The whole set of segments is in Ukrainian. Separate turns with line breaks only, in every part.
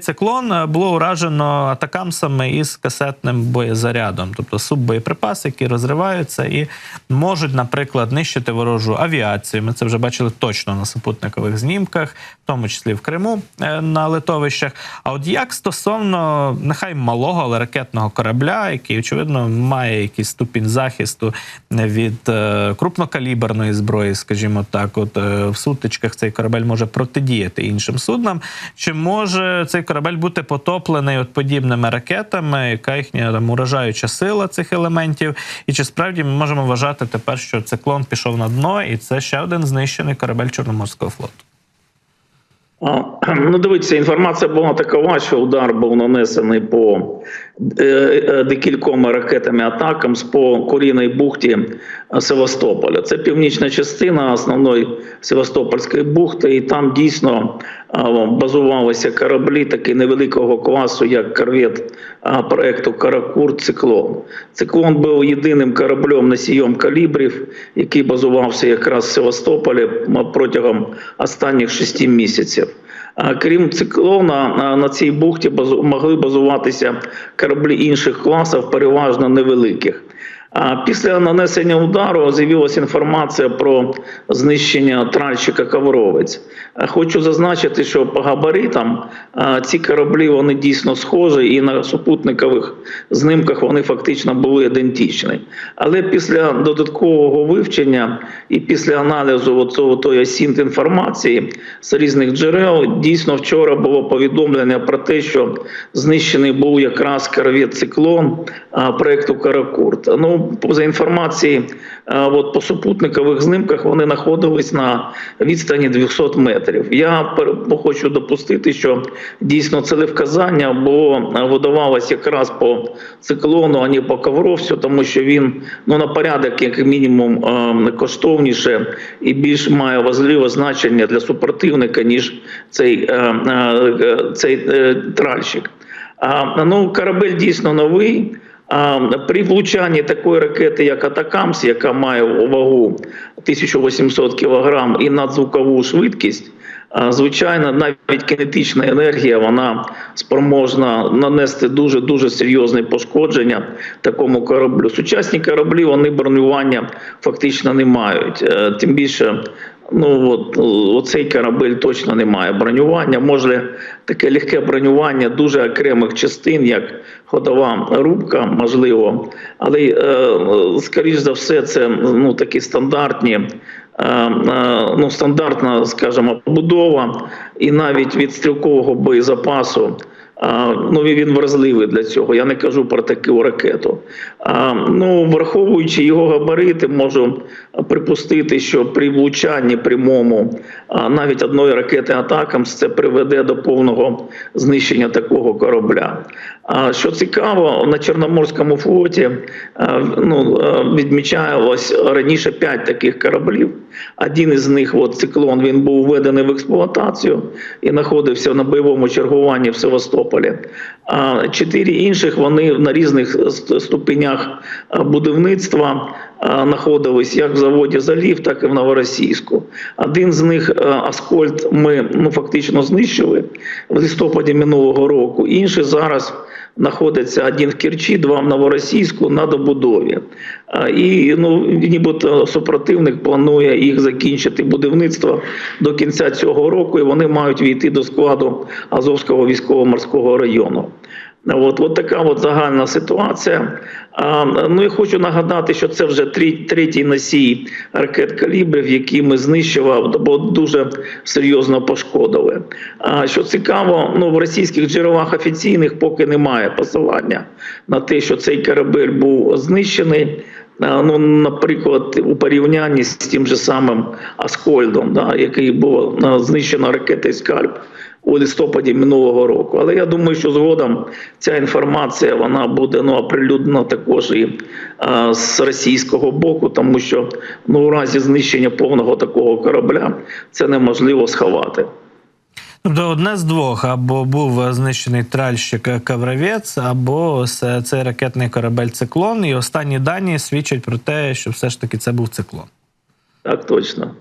Циклон е, було уражено атакамсами із касетним боєзарядом, тобто суббоєприпаси, які розриваються і можуть, наприклад, нищити ворожу авіацію. Ми це вже бачили точно на супутникових знімках, в тому числі в Криму е, на литовищах. А от як стосовно нехай малого, але ракетного корабля, який очевидно має якийсь ступінь захисту від е, крупнокаліберної зброї, скажімо так, от в сутичках цей корабель може протидіяти іншим суднам. Чи може цей корабель бути потоплений от подібними ракетами, яка їхня там уражаюча сила цих елементів? І чи справді ми можемо вважати тепер, що циклон пішов на дно, і це ще один знищений корабель Чорноморського флоту?
Ну, дивіться, інформація була такова, що удар був нанесений по е, е, декількома ракетами атакам з по Курійній бухті е, Севастополя. Це північна частина основної Севастопольської бухти, і там дійсно базувалися кораблі таки невеликого класу, як корвет проекту Каракур Циклон. Циклон був єдиним кораблем носієм калібрів, який базувався якраз в Севастополі протягом останніх шести місяців. Крім циклона, на цій бухті могли базуватися кораблі інших класів, переважно невеликих. Після нанесення удару з'явилася інформація про знищення тральщика Ковровець. Хочу зазначити, що по габаритам ці кораблі вони дійсно схожі, і на супутникових знімках вони фактично були ідентичні. Але після додаткового вивчення і після аналізу оцього тої сінт інформації з різних джерел, дійсно вчора було повідомлення про те, що знищений був якраз корвет циклон а, проекту Каракурт. Ну, за інформації, от по супутникових знімках вони знаходились на відстані 200 метрів. Я хочу допустити, що дійсно це не вказання було а, видавалось якраз по циклону, а не по ковровцю, тому що він ну на порядок, як мінімум, коштовніше і більш має важливе значення для супротивника, ніж цей, цей е, тральщик. А, ну, корабель дійсно новий. А, при влучанні такої ракети, як Атакамс, яка має вагу 1800 кг і надзвукову швидкість, звичайно, навіть кинетична енергія вона спроможна нанести дуже дуже серйозне пошкодження такому кораблю. Сучасні кораблі вони бронювання фактично не мають. Е, Тим більше Ну от оцей корабель точно не має бронювання. Може таке легке бронювання дуже окремих частин, як ходова рубка, можливо, але е, скоріш за все, це ну такі стандартні. е, е, Ну, стандартна, скажімо, побудова, і навіть від стрілкового боєзапасу ну він вразливий для цього. Я не кажу про таку ракету. Ну, враховуючи його габарити, можу припустити, що при влучанні прямому навіть одної ракети атакам це приведе до повного знищення такого корабля. А що цікаво, на Чорноморському флоті ну, відмічалось раніше п'ять таких кораблів. Один із них, от циклон, він був введений в експлуатацію і знаходився на бойовому чергуванні в Севастополі. А чотири інших вони на різних ступенях будівництва знаходились як в заводі Залів, так і в Новоросійську. Один з них Аскольд ми ну, фактично знищили в листопаді минулого року. Інший зараз знаходиться один в Керчі, два в Новоросійську на добудові. І ну, нібито супротивник планує їх закінчити будівництво до кінця цього року, і вони мають війти до складу Азовського військово-морського району. От, от така от загальна ситуація. А, ну і хочу нагадати, що це вже третій носій ракет калібрів, які ми знищував, бо дуже серйозно пошкодили. А що цікаво, ну в російських джерелах офіційних поки немає посилання на те, що цей корабель був знищений. Ну, наприклад, у порівнянні з тим же самим Аскольдом, да, який було знищено ракетою Скальп у листопаді минулого року. Але я думаю, що згодом ця інформація вона буде ну, оприлюднена також і а, з російського боку, тому що ну, у разі знищення повного такого корабля це неможливо сховати.
Тобто одне з двох або був знищений тральщик Кавравець, або цей ракетний корабель циклон. І останні дані свідчать про те, що все ж таки це був циклон.
Так точно.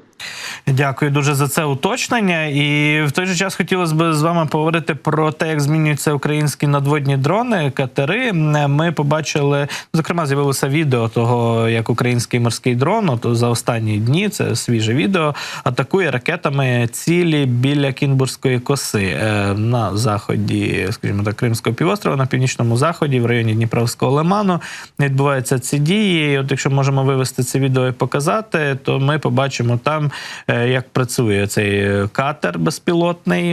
Дякую дуже за це уточнення. І в той же час хотілося б з вами поговорити про те, як змінюються українські надводні дрони, катери. Ми побачили, зокрема, з'явилося відео того, як український морський дрон, от за останні дні, це свіже відео, атакує ракетами цілі біля Кінбурзької коси е, на заході, скажімо так, Кримського півострова, на північному заході, в районі Дніпровського лиману. Відбуваються ці дії. І От якщо можемо вивести це відео і показати, то ми побачимо там, е, як працює цей катер безпілотний,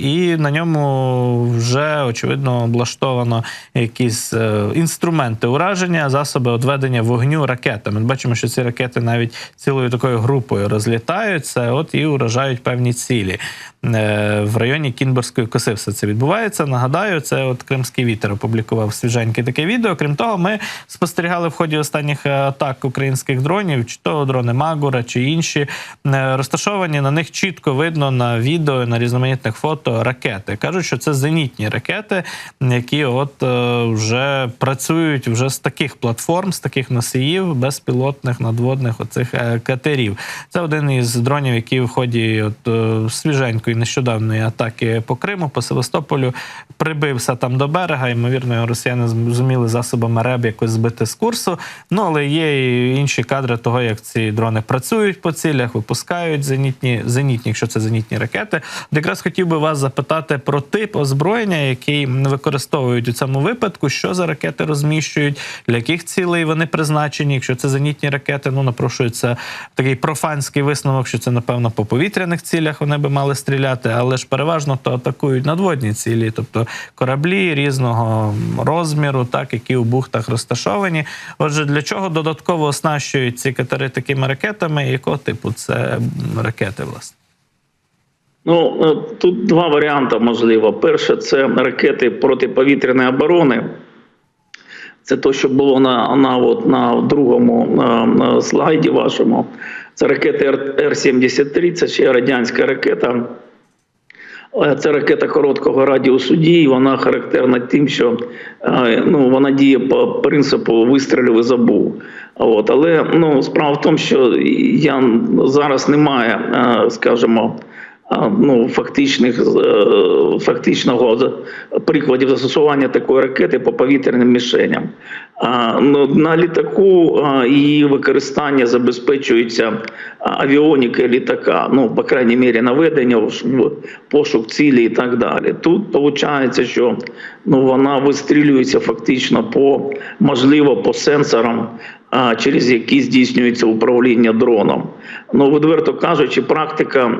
і на ньому вже очевидно облаштовано якісь е, інструменти ураження, засоби одведення вогню ракетами. Ми бачимо, що ці ракети навіть цілою такою групою розлітаються, от і уражають певні цілі. Е, В районі Кінбурзької коси все це відбувається. Нагадаю, це от Кримський вітер опублікував свіженьке таке відео. Крім того, ми спостерігали в ході останніх атак українських дронів, чи то дрони Магура, чи інші розташовані на них чітко видно на відео, на різноманітних фото ракети. Кажуть, що це зенітні ракети, які от е, вже працюють вже з таких платформ, з таких носіїв, безпілотних надводних оцих е, катерів. Це один із дронів, які в ході от е, свіженької нещодавної атаки по Криму, по Севастополю, прибився там до берега. Ймовірно, росіяни зуміли засобами РЕБ якось збити з курсу. Ну але є і інші кадри того, як ці дрони працюють по цілях, випускають зенітні, зенітні, якщо це зенітні ракети. От якраз хотів би вас запитати про тип озброєння, який використовують у цьому випадку, що за ракети розміщують, для яких цілей вони призначені. Якщо це зенітні ракети, ну напрошується такий профанський висновок, що це напевно по повітряних цілях вони би мали стріляти, але ж переважно то атакують надводні цілі, тобто кораблі різного розміру, так які у бухтах розташовані. Отже, для чого додатково оснащують ці катери такими ракетами? Якого типу це м, ракети, власне?
Ну е, тут два варіанти можливо. Перше, це ракети протиповітряної оборони. Це то, що було на, на, от, на другому на, на слайді вашому. Це ракети Р-73, це ще радянська ракета. Це ракета короткого радіусу дії. Вона характерна тим, що е, ну, вона діє по принципу вистрілів і забув. От. Але ну, справа в тому, що я зараз немає, е, скажімо, ну, фактичних, е, фактичного прикладів застосування такої ракети по повітряним мішеням. Ну, на літаку її використання забезпечується а, авіоніки літака, ну, по крайній мірі, наведення, в- пошук цілі і так далі. Тут виходить, що ну, вона вистрілюється фактично по, можливо, по сенсорам, через які здійснюється управління дроном. Ну, відверто кажучи, практика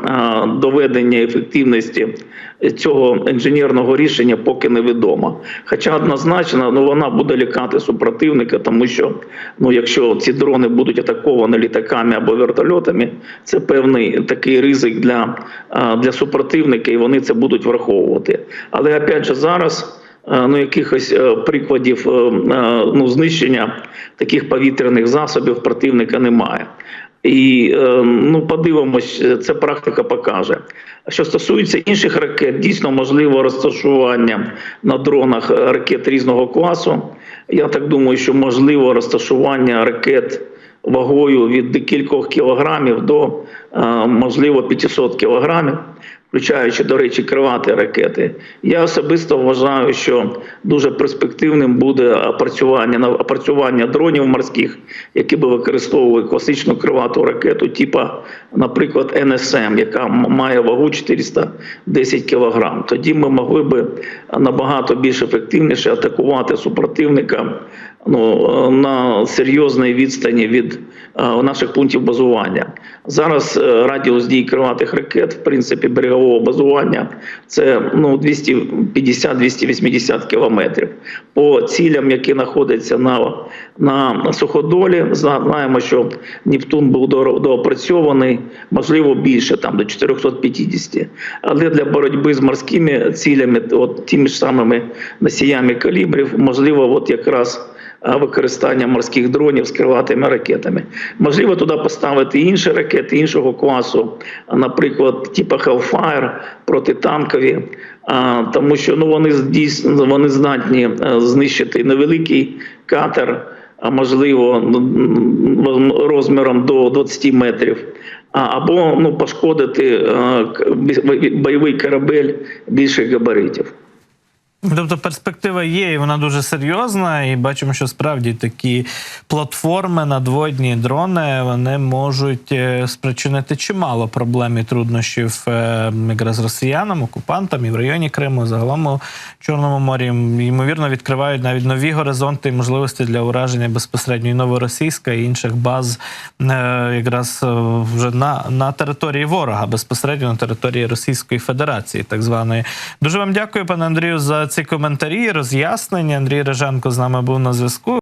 доведення ефективності цього інженерного рішення поки невідома. Хоча однозначно ну, вона буде лякати супротивника, тому що ну, якщо ці дрони будуть атаковані літаками або вертольотами, це певний такий ризик для, для супротивника, і вони це будуть враховувати. Але опять же зараз. Е, Ну, якихось е, прикладів е, ну, знищення таких повітряних засобів противника немає. І ну подивимось, це практика покаже. Що стосується інших ракет, дійсно можливо розташування на дронах ракет різного класу. Я так думаю, що можливо розташування ракет вагою від декількох кілограмів до можливо 500 кілограмів, включаючи, до речі, кривати ракети. Я особисто вважаю, що дуже перспективним буде опрацювання опрацювання дронів морських, які би використовували класичну кривату ракету, типа, наприклад, НСМ, яка має вагу 410 кг. Тоді ми могли би набагато більш ефективніше атакувати супротивника ну, на серйозній відстані від е, наших пунктів базування. Зараз е, радіус дій криватих ракет, в принципі, берегового базування це ну, 250-280 кілометрів. По цілям, які знаходяться на, на суходолі, знаємо, що Нептун був до- доопрацьований, можливо, більше там до 450. Але для боротьби з морськими цілями, от тими ж самими носіями калібрів, можливо, от якраз використання морських дронів з криватими ракетами. Можливо, туди поставити інші ракети іншого класу, наприклад, типу Hellfire, протитанкові, тому що ну, вони дійсно вони здатні е, знищити невеликий катер, а можливо, розміром до 20 метрів. або ну, пошкодити е, бойовий корабель більших габаритів.
Тобто перспектива є, і вона дуже серйозна. І бачимо, що справді такі платформи, надводні дрони вони можуть е, спричинити чимало проблем і труднощів е, якраз росіянам, окупантам і в районі Криму, загалом у Чорному морі. Ймовірно, відкривають навіть нові горизонти і можливості для ураження безпосередньо і новоросійська і інших баз е, якраз вже на, на території ворога, безпосередньо на території Російської Федерації, так званої. Дуже вам дякую, пане Андрію, за ці коментарі, роз'яснення. Андрій Реженко з нами був на зв'язку.